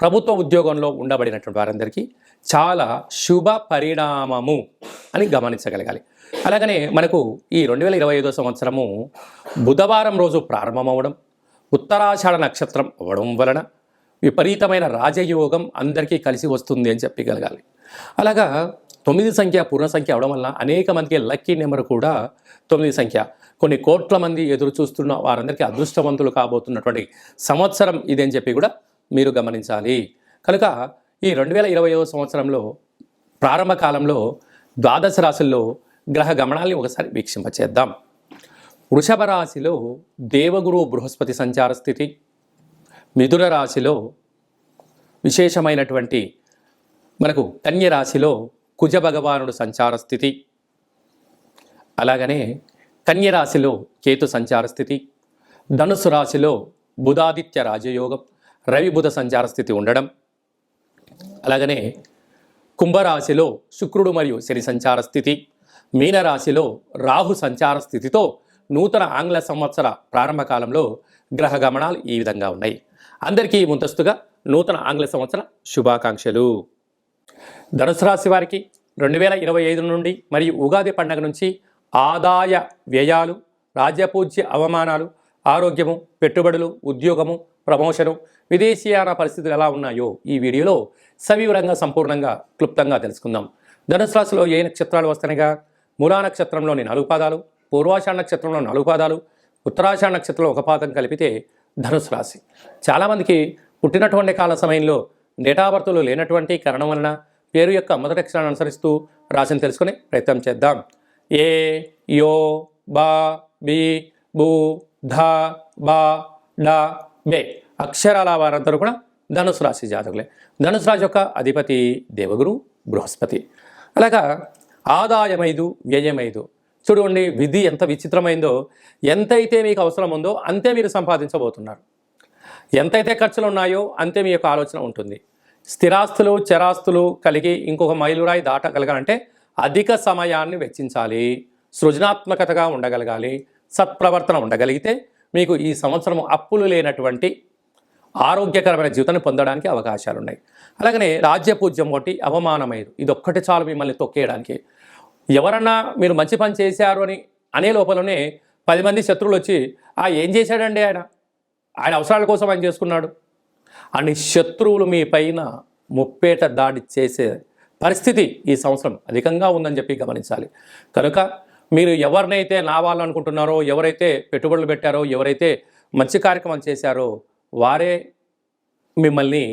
ప్రభుత్వ ఉద్యోగంలో ఉండబడినటువంటి వారందరికీ చాలా శుభ పరిణామము అని గమనించగలగాలి. అలాగనే మనకు ఈ రెండు వేల ఇరవై ఐదో సంవత్సరము బుధవారం రోజు ప్రారంభమవడం ఉత్తరాషాఢ నక్షత్రం అవ్వడం వలన విపరీతమైన రాజయోగం అందరికీ కలిసి వస్తుంది అని చెప్పగలగాలి అలాగా తొమ్మిది సంఖ్య పూర్ణ సంఖ్య అవడం వల్ల అనేక మందికి లక్కీ నెంబర్ కూడా తొమ్మిది సంఖ్య. కొన్ని కోట్ల మంది ఎదురు చూస్తున్న వారందరికీ అదృష్టవంతులు కాబోతున్నటువంటి సంవత్సరం ఇదని చెప్పి కూడా మీరు గమనించాలి. కనుక ఈ రెండు వేల ఇరవై సంవత్సరంలో ప్రారంభ కాలంలో ద్వాదశ రాశుల్లో గ్రహ గమనాల్ని ఒకసారి వీక్షింపచేద్దాం. వృషభ రాశిలో దేవగురు బృహస్పతి సంచార స్థితి మిథున రాశిలో విశేషమైనటువంటి మనకు కన్య రాశిలో కుజ భగవానుడు సంచార స్థితి అలాగనే కన్య రాశిలో కేతు సంచార స్థితి ధనుసు రాశిలో బుధాదిత్య రాజయోగం రవి బుధ సంచార స్థితి ఉండడం. అలాగనే కుంభరాశిలో శుక్రుడు మరియు శని సంచార స్థితి మీనరాశిలో రాహు సంచార స్థితితో నూతన ఆంగ్ల సంవత్సర ప్రారంభ కాలంలో గ్రహ గమనాలు ఈ విధంగా ఉన్నాయి. అందరికీ ముందస్తుగా నూతన ఆంగ్ల సంవత్సర శుభాకాంక్షలు. ధనుసు రాశి వారికి రెండు వేల ఇరవై ఐదు నుండి మరియు ఉగాది పండగ నుంచి ఆదాయ వ్యయాలు రాజ్యపూజ్య అవమానాలు ఆరోగ్యము పెట్టుబడులు ఉద్యోగము ప్రమోషను విదేశీయాన పరిస్థితులు ఎలా ఉన్నాయో ఈ వీడియోలో సవివరంగా సంపూర్ణంగా క్లుప్తంగా తెలుసుకుందాం. ధనుసు రాశిలో ఏ నక్షత్రాలు వస్తాయిగా? మూలా నక్షత్రంలోని నాలుగు పాదాలు పూర్వాషాఢ నక్షత్రంలో నాలుగు పాదాలు ఉత్తరాషాఢ నక్షత్రంలో ఒక పాదం కలిపితే ధనుసు రాశి. చాలామందికి పుట్టినటువంటి కాల సమయంలో డేటాబర్తులు లేనటువంటి కారణం వలన పేరు యొక్క మొదటి అక్షరాన్ని అనుసరిస్తూ రాశిని తెలుసుకునే ప్రయత్నం చేద్దాం. ఏ యో బా బి బు ధ బా డా బే. అక్షరాల వారందరూ కూడా ధనుసు రాశి జాతకులే. ధనుసు రాశి యొక్క అధిపతి దేవగురు బృహస్పతి. అలాగా ఆదాయం ఐదు వ్యయం ఐదు చూడండి విధి ఎంత విచిత్రమైందో ఎంతైతే మీకు అవసరం ఉందో అంతే మీరు సంపాదించబోతున్నారు. ఎంతైతే ఖర్చులు ఉన్నాయో అంతే మీ యొక్క ఆలోచన ఉంటుంది. స్థిరాస్తులు చరాస్తులు కలిగి ఇంకొక మైలురాయి దాటగలగాలంటే అధిక సమయాన్ని వెచ్చించాలి. సృజనాత్మకతగా ఉండగలగాలి. సత్ప్రవర్తన ఉండగలిగితే మీకు ఈ సంవత్సరం అప్పులు లేనటువంటి ఆరోగ్యకరమైన జీవితాన్ని పొందడానికి అవకాశాలు ఉన్నాయి అలాగనే రాజ్యపూజ్యం ఒకటి అవమానమైదు. ఇది ఒక్కటి చాలు మిమ్మల్ని తొక్కేయడానికి. ఎవరన్నా మీరు మంచి పని చేశారు అని అనే లోపలనే పది మంది శత్రువులు వచ్చి ఆ ఏం చేశాడండి ఆయన? ఆయన అవసరాల కోసం ఆయన చేసుకున్నాడు. అని శత్రువులు మీ పైన ముప్పేట దాడి చేసే పరిస్థితి ఈ సంవత్సరం అధికంగా ఉందని చెప్పి గమనించాలి. కనుక మీరు ఎవరినైతే నావాలనుకుంటున్నారో ఎవరైతే పెట్టుబడులు పెట్టారో ఎవరైతే మంచి కార్యక్రమం చేశారో వారే మిమ్మల్ని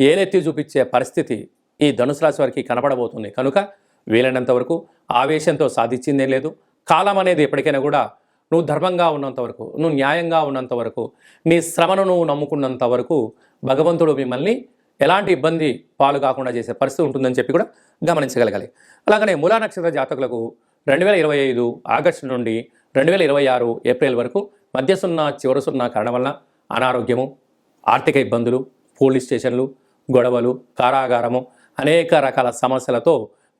ఏలెత్తి చూపించే పరిస్థితి ఈ ధనుసు రాశి వారికి కనపడబోతుంది కనుక వీలైనంత వరకు ఆవేశంతో సాధించిందేం లేదు. కాలం అనేది ఎప్పటికైనా కూడా నువ్వు ధర్మంగా ఉన్నంత వరకు నువ్వు న్యాయంగా ఉన్నంత వరకు నీ శ్రమను నువ్వు నమ్ముకున్నంత వరకు భగవంతుడు మిమ్మల్ని ఎలాంటి ఇబ్బంది పాలు కాకుండా చేసే పరిస్థితి ఉంటుందని చెప్పి కూడా గమనించగలగాలి. అలాగనే మూలా నక్షత్ర జాతకులకు రెండు వేల ఇరవై ఐదు ఆగస్టు నుండి రెండు వేల ఇరవై ఆరు ఏప్రిల్ వరకు మధ్య సున్నా చివరి సున్నా కారణం వలన అనారోగ్యము ఆర్థిక ఇబ్బందులు పోలీస్ స్టేషన్లు గొడవలు కారాగారము అనేక రకాల సమస్యలతో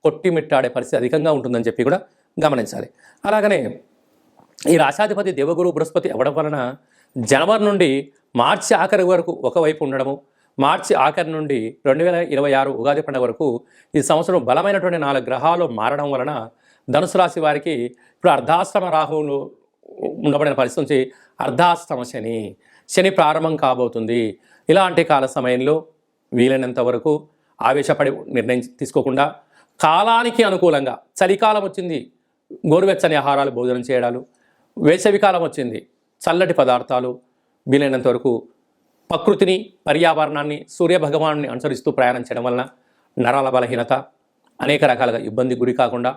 కొట్టిమిట్టాడే పరిస్థితి అధికంగా ఉంటుందని చెప్పి కూడా గమనించాలి. అలాగనే ఈ రాశాధిపతి దేవగురు బృహస్పతి అవ్వడం వలన జనవరి నుండి మార్చి ఆఖరి వరకు ఒకవైపు ఉండడము మార్చి ఆఖరి నుండి రెండు వేల ఇరవై ఆరు ఉగాది పండుగ వరకు ఈ సంవత్సరం బలమైనటువంటి నాలుగు గ్రహాలు మారడం వలన ధనుసు రాశి వారికి ఇప్పుడు అర్ధాశ్రమ రాహువులు ఉండబడిన పరిస్థితి నుంచి అర్ధాశ్రమ శని శని ప్రారంభం కాబోతుంది. ఇలాంటి కాల సమయంలో వీలైనంత వరకు ఆవేశపడి నిర్ణయం తీసుకోకుండా కాలానికి అనుకూలంగా చలికాలం వచ్చింది. గోరువెచ్చని ఆహారాలు భోజనం చేయడాలు వేసవికాలం వచ్చింది. చల్లటి పదార్థాలు వీలైనంత వరకు ప్రకృతిని పర్యావరణాన్ని సూర్యభగవాన్ని అనుసరిస్తూ ప్రయాణం చేయడం వలన నరాల బలహీనత అనేక రకాలుగా ఇబ్బంది గురి కాకుండా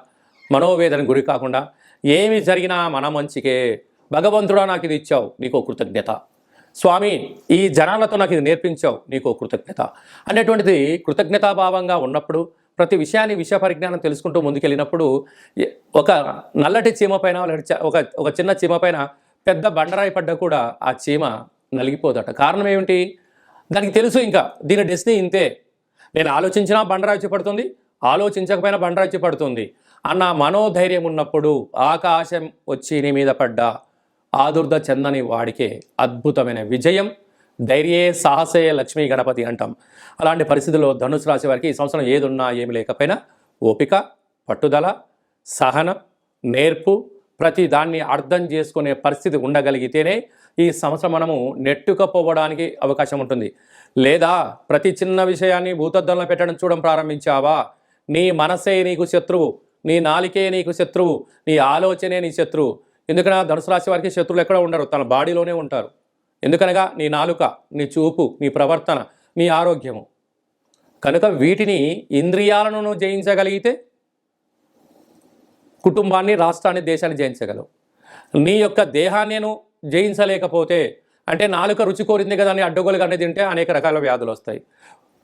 మనోవేదన గురి కాకుండా ఏమి జరిగినా మన మంచికే. భగవంతుడా నాకు ఇది ఇచ్చావు నీకు కృతజ్ఞత. స్వామి ఈ జనాలతో నాకు ఇది నేర్పించావు నీకు కృతజ్ఞత. అనేటువంటిది కృతజ్ఞతాభావంగా ఉన్నప్పుడు ప్రతి విషయాన్ని విషయ పరిజ్ఞానం తెలుసుకుంటూ ముందుకెళ్ళినప్పుడు ఒక నల్లటి చీమ పైన ఒక ఒక చిన్న చీమ పైన పెద్ద బండరాయి పడ్డ కూడా ఆ చీమ నలిగిపోదట. కారణం ఏమిటి? దానికి తెలుసు ఇంకా దీని డెస్టినీ ఇంతే. నేను ఆలోచించినా బండరాయి పడుతుంది ఆలోచించకపోయినా బండరాయి పడుతుంది. అన్న మనోధైర్యం ఉన్నప్పుడు ఆకాశం వచ్చి నీ మీద పడ్డా. ఆదుర్ద చెందని వాడికే అద్భుతమైన విజయం. ధైర్యే సాహసే లక్ష్మీ గణపతి అంటాం. అలాంటి పరిస్థితుల్లో ధనుసు రాశి వారికి ఈ సంవత్సరం ఏదున్నా ఏమి లేకపోయినా ఓపిక పట్టుదల సహనం నేర్పు ప్రతి దాన్ని అర్థం చేసుకునే పరిస్థితి ఉండగలిగితేనే ఈ సంవత్సరం మనము నెట్టుకపోవడానికి అవకాశం ఉంటుంది. లేదా ప్రతి చిన్న విషయాన్ని భూతద్దంలో పెట్టడం చూడడం ప్రారంభించావా? నీ మనసే నీకు శత్రువు నీ నాలికే నీకు శత్రువు నీ ఆలోచనే నీ శత్రువు ఎందుకనగా ధనుసు రాశి వారికి శత్రువులు ఎక్కడ ఉండరు తన బాడీలోనే ఉంటారు. ఎందుకనగా నీ నాలుక నీ చూపు నీ ప్రవర్తన నీ ఆరోగ్యము. కనుక వీటిని ఇంద్రియాలను నువ్వు జయించగలిగితే కుటుంబాన్ని రాష్ట్రాన్ని దేశాన్ని జయించగలవు. నీ యొక్క దేహాన్ని నేను జయించలేకపోతే అంటే నాలుక రుచి కోరింది కదా అని అడ్డగోలుగా అనేది తింటే అనేక రకాల వ్యాధులు వస్తాయి.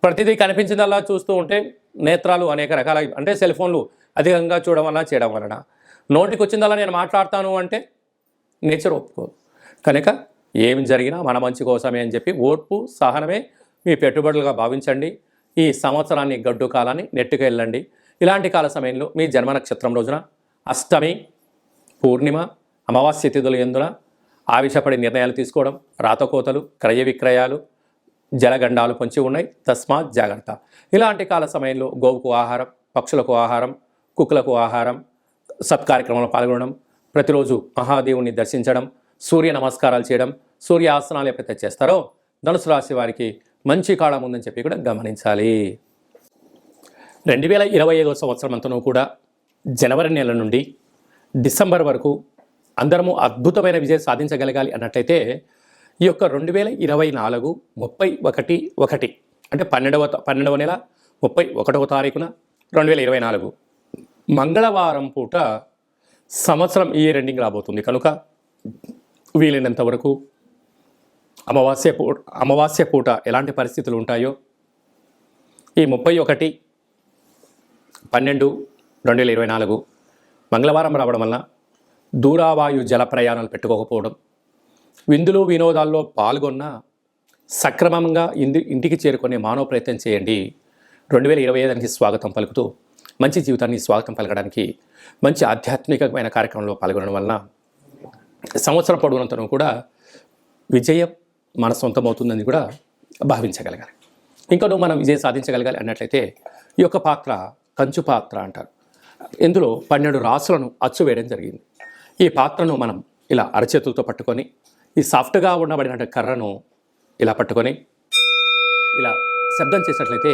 ప్రతిదీ కనిపించిందల్లా చూస్తూ ఉంటే నేత్రాలు అనేక రకాల అంటే సెల్ ఫోన్లు అధికంగా చూడడం వలన చేయడం వలన. నోటికి వచ్చిందల్లా నేను మాట్లాడతాను అంటే నేచర్ ఒప్పుకోదు. కనుక ఏం జరిగినా మన మంచి కోసమే అని చెప్పి ఓర్పు సహనమే మీ పెట్టుబడులుగా భావించండి. ఈ సంవత్సరాన్ని గడ్డు కాలాన్ని నెట్టుకు వెళ్ళండి. ఇలాంటి కాల సమయంలో మీ జన్మ నక్షత్రం రోజున అష్టమి పూర్ణిమ అమావాస్య తిథులు ఎందున ఆవిషపడి నిర్ణయాలు తీసుకోవడం రాతకోతలు క్రయ విక్రయాలు జలగండాలు పొంచి ఉన్నాయి. తస్మాత్ జాగ్రత్త. ఇలాంటి కాల సమయంలో గోవుకు ఆహారం పక్షులకు ఆహారం కుక్కలకు ఆహారం సత్కార్యక్రమంలో పాల్గొనడం ప్రతిరోజు మహాదేవుని దర్శించడం సూర్య నమస్కారాలు చేయడం సూర్య ఆసనాలు ఎప్పుడైతే చేస్తారో ధనుసు రాశి వారికి మంచి కాలం ఉందని చెప్పి కూడా గమనించాలి. రెండు వేల ఇరవై ఐదో సంవత్సరం అంతనూ కూడా జనవరి నెల నుండి డిసెంబర్ వరకు అందరము అద్భుతమైన విజయం సాధించగలగాలి అన్నట్లయితే ఈ యొక్క రెండు వేల ఇరవై నాలుగు ముప్పై ఒకటి ఒకటి అంటే పన్నెండవ పన్నెండవ నెల ముప్పై ఒకటవ తారీఖున రెండు వేల ఇరవై నాలుగు మంగళవారం పూట సంవత్సరం ఈ రెండింగ్ రాబోతుంది. కనుక వీలైనంత వరకు అమావాస్య పూట అమావాస్య పూట ఎలాంటి పరిస్థితులు ఉంటాయో ఈ ముప్పై ఒకటి పన్నెండు రెండు వేల ఇరవై నాలుగు మంగళవారం రావడం వలన దూరావాయు జల ప్రయాణాలు పెట్టుకోకపోవడం విందులు వినోదాల్లో పాల్గొన్న సక్రమంగా ఇంది ఇంటికి చేరుకునే మానవ ప్రయత్నం చేయండి. రెండు వేల ఇరవై ఐదుకి స్వాగతం పలుకుతూ మంచి జీవితాన్ని స్వాగతం పలకడానికి మంచి ఆధ్యాత్మికమైన కార్యక్రమంలో పాల్గొనడం వలన సంవత్సరం పొడవునంతను కూడా విజయం మన సొంతమవుతుందని కూడా భావించగలగాలి. ఇంకనూ మనం విజయం సాధించగలగాలి అన్నట్లయితే ఈ యొక్క పాత్ర కంచు పాత్ర అంటారు. ఇందులో పన్నెండు రాసులను అచ్చు వేయడం జరిగింది. ఈ పాత్రను మనం ఇలా అరచేతులతో పట్టుకొని ఈ సాఫ్ట్గా ఉండబడిన కర్రను ఇలా పట్టుకొని ఇలా శబ్దం చేసినట్లయితే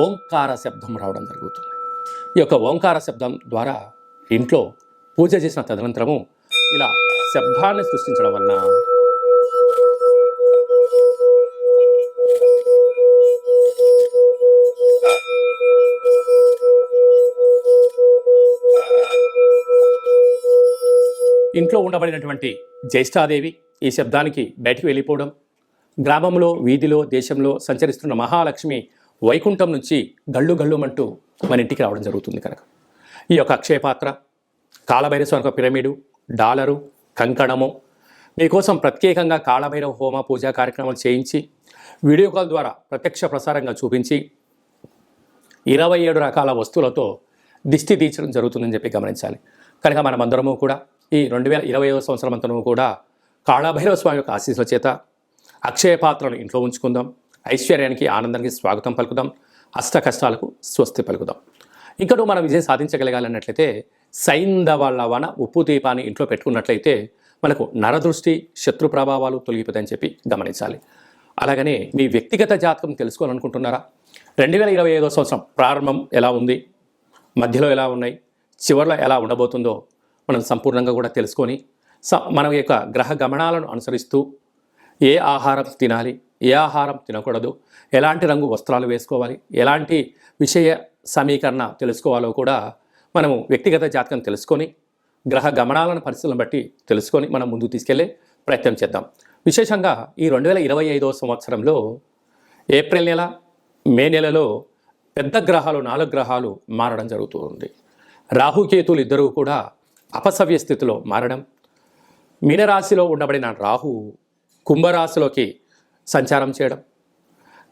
ఓంకార శబ్దం రావడం జరుగుతుంది. ఈ యొక్క ఓంకార శబ్దం ద్వారా ఇంట్లో పూజ చేసిన తదనంతరము ఇలా శబ్దాన్ని సృష్టించడం వలన ఇంట్లో ఉండబడినటువంటి జ్యేష్ఠాదేవి ఈ శబ్దానికి బయటికి వెళ్ళిపోవడం గ్రామంలో వీధిలో దేశంలో సంచరిస్తున్న మహాలక్ష్మి వైకుంఠం నుంచి గళ్ళు గళ్ళుమంటూ మన ఇంటికి రావడం జరుగుతుంది కనుక. ఈ యొక్క అక్షయ పాత్ర కాళభైరవ యొక్క పిరమిడు డాలరు కంకణము మీకోసం ప్రత్యేకంగా కాళభైరవ హోమ పూజా కార్యక్రమాలు చేయించి వీడియో కాల్ ద్వారా ప్రత్యక్ష ప్రసారంగా చూపించి ఇరవై ఏడు రకాల వస్తువులతో దిష్టి తీర్చడం జరుగుతుందని చెప్పి గమనించాలి. కనుక మనమందరము కూడా ఈ రెండు వేల ఇరవై సంవత్సరం అంతరము కూడా కాళభైరవ స్వామి యొక్క ఆశీస్సుల చేత అక్షయ పాత్రను ఇంట్లో ఉంచుకుందాం. ఐశ్వర్యానికి ఆనందానికి స్వాగతం పలుకుదాం. అష్ట కష్టాలకు స్వస్తి పలుకుదాం. ఇంకా మనం విజయం సాధించగలగాలన్నట్లయితే సైంధవ లవణ ఉప్పు దీపాన్ని ఇంట్లో పెట్టుకున్నట్లయితే మనకు నరదృష్టి శత్రు ప్రభావాలు తొలగిపోతాయని చెప్పి గమనించాలి. అలాగనే మీ వ్యక్తిగత జాతకం తెలుసుకోవాలనుకుంటున్నారా? రెండు వేల ఇరవై ఐదో సంవత్సరం ప్రారంభం ఎలా ఉంది? మధ్యలో ఎలా ఉన్నాయి? చివరిలో ఎలా ఉండబోతుందో మనం సంపూర్ణంగా కూడా తెలుసుకొని స మన యొక్క గ్రహ గమనాలను అనుసరిస్తూ ఏ ఆహారం తినాలి ఏ ఆహారం తినకూడదు ఎలాంటి రంగు వస్త్రాలు వేసుకోవాలి ఎలాంటి విషయ సమీకరణ తెలుసుకోవాలో కూడా మనము వ్యక్తిగత జాతకం తెలుసుకొని గ్రహ గమనాలను పరిస్థితులను బట్టి తెలుసుకొని మనం ముందుకు తీసుకెళ్ళే ప్రయత్నం చేద్దాం. విశేషంగా ఈ రెండు వేల ఇరవై ఐదో సంవత్సరంలో ఏప్రిల్ నెల మే నెలలో పెద్ద గ్రహాలు నాలుగు గ్రహాలు మారడం జరుగుతుంది. రాహుకేతులు ఇద్దరూ కూడా అపసవ్య స్థితిలో మారడం మీనరాశిలో ఉండబడిన రాహు కుంభరాశిలోకి సంచారం చేయడం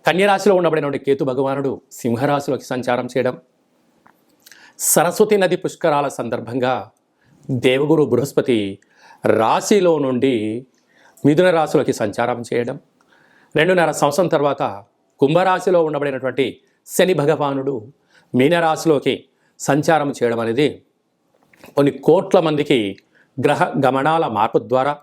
కన్యరాశిలో ఉండబడినటువంటి కేతు భగవానుడు సింహరాశిలోకి సంచారం చేయడం సరస్వతి నది పుష్కరాల సందర్భంగా దేవగురు బృహస్పతి రాశిలో నుండి మిథున రాశిలోకి సంచారం చేయడం రెండున్నర సంవత్సరం తర్వాత కుంభరాశిలో ఉండబడినటువంటి శని భగవానుడు మీనరాశిలోకి సంచారం చేయడం అనేది కొన్ని కోట్ల మందికి గ్రహ గమనాల మార్పు ద్వారా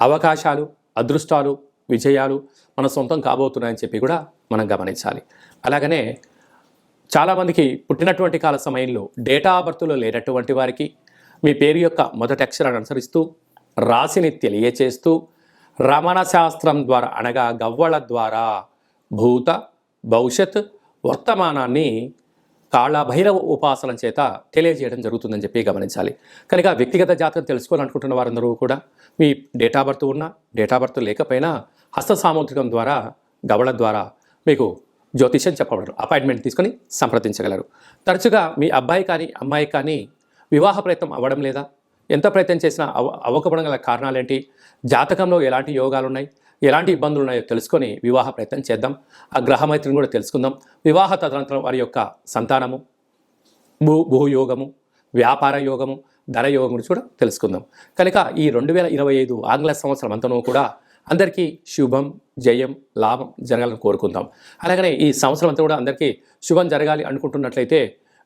అవకాశాలు అదృష్టాలు విజయాలు మన సొంతం కాబోతున్నాయని చెప్పి కూడా మనం గమనించాలి. అలాగనే చాలామందికి పుట్టినటువంటి కాల సమయంలో డేటా బర్త్లో లేనటువంటి వారికి మీ పేరు యొక్క మొదటి అక్షరాన్ని అనుసరిస్తూ రాశిని తెలియచేస్తూ రమణ శాస్త్రం ద్వారా అనగా గవ్వళ ద్వారా భూత భవిష్యత్ వర్తమానాన్ని కాళభైరవ ఉపాసన చేత తెలియజేయడం జరుగుతుందని చెప్పి గమనించాలి. కనుక వ్యక్తిగత జాతకం తెలుసుకోవాలనుకుంటున్న వారందరూ కూడా మీ డేటా బర్త్ ఉన్నా డేటా బర్త్ లేకపోయినా హస్త సాముద్రికం ద్వారా గవళ ద్వారా మీకు జ్యోతిష్యం చెప్పబడరు. అపాయింట్మెంట్ తీసుకొని సంప్రదించగలరు. తరచుగా మీ అబ్బాయి కానీ అమ్మాయి కానీ వివాహ ప్రయత్నం అవ్వడం లేదా? ఎంత ప్రయత్నం చేసినా అవ అవ్వకపోవడం గల కారణాలేంటి? జాతకంలో ఎలాంటి యోగాలు ఉన్నాయి ఎలాంటి ఇబ్బందులు ఉన్నాయో తెలుసుకొని వివాహ ప్రయత్నం చేద్దాం. ఆ గ్రహమైత్రిని కూడా తెలుసుకుందాం. వివాహ తదనంతరం వారి యొక్క సంతానము భూ భూయోగము వ్యాపార యోగము ధన యోగం గురించి కూడా తెలుసుకుందాం. కనుక ఈ రెండు వేల ఇరవై ఐదు ఆంగ్ల సంవత్సరం అంతనూ కూడా అందరికీ శుభం జయం లాభం జరగాలని కోరుకుందాం. అలాగనే ఈ సంవత్సరం అంతా కూడా అందరికీ శుభం జరగాలి అనుకుంటున్నట్లయితే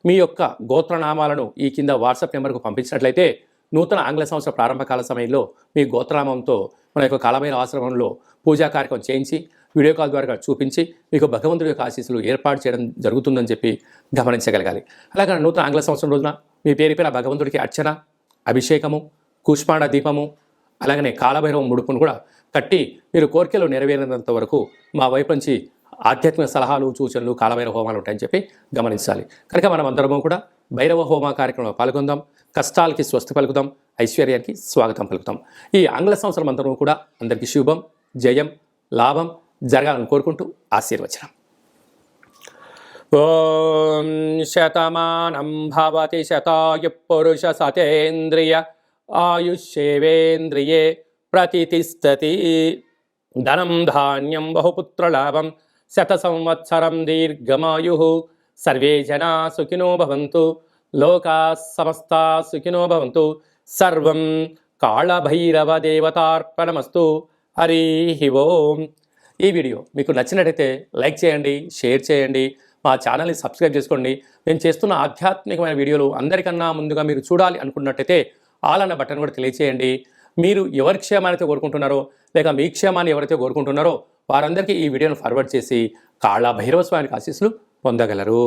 మీ యొక్క గోత్రనామాలను ఈ కింద వాట్సాప్ నెంబర్కు పంపించినట్లయితే నూతన ఆంగ్ల సంవత్సర ప్రారంభకాల సమయంలో మీ గోత్రనామంతో మన యొక్క కాలమైన ఆశ్రమంలో పూజా కార్యక్రమం చేయించి వీడియో కాల్ ద్వారా చూపించి మీకు భగవంతుడి యొక్క ఆశీస్సులు ఏర్పాటు చేయడం జరుగుతుందని చెప్పి గమనించగలగాలి. అలాగే నూతన ఆంగ్ల సంవత్సరం రోజున మీ పేరు పైన భగవంతుడికి అర్చన అభిషేకము కూష్మాండ దీపము అలాగనే కాలభైరవం ముడుపును కూడా కట్టి మీరు కోరికలు నెరవేరినంత వరకు మా వైపు నుంచి ఆధ్యాత్మిక సలహాలు సూచనలు కాలమైన హోమాలు ఉంటాయని చెప్పి గమనించాలి. కనుక మనం అందరము కూడా భైరవ హోమ కార్యక్రమంలో పాల్గొందాం. కష్టాలకి స్వస్తి పలుకుదాం. ఐశ్వర్యానికి స్వాగతం పలుకుతాం ఈ ఆంగ్ల సంవత్సరం అందరం కూడా అందరికీ శుభం జయం లాభం జరగాలని కోరుకుంటూ ఆశీర్వచనం. ఓం శతమానం భవతి శతాయు పురుష సతేంద్రియ ఆయుష్యేవేంద్రియే ప్రతిష్టతి ధనం ధాన్యం బహుపుత్రలాభం. శత సంవత్సరం దీర్ఘమాయు. సర్వే జనా సుఖినో భవంతు. లోకా సమస్తా సుఖినో భవంతు. సర్వం కాళభైరవ దేవతార్పణమస్తు హరి ఓం. ఈ వీడియో మీకు నచ్చినట్టయితే లైక్ చేయండి షేర్ చేయండి మా ఛానల్ని సబ్స్క్రైబ్ చేసుకోండి. నేను చేస్తున్న ఆధ్యాత్మికమైన వీడియోలు అందరికన్నా ముందుగా మీరు చూడాలి అనుకున్నట్టయితే ఆల్ అన్న బటన్ కూడా తెలియచేయండి మీరు ఎవరి క్షేమాన్ని కోరుకుంటున్నారో లేక మీ క్షేమాన్ని ఎవరైతే కోరుకుంటున్నారో వారందరికీ ఈ వీడియోను ఫార్వర్డ్ చేసి కాళా భైరవ స్వామికి ఆశీస్సులు పొందగలరు.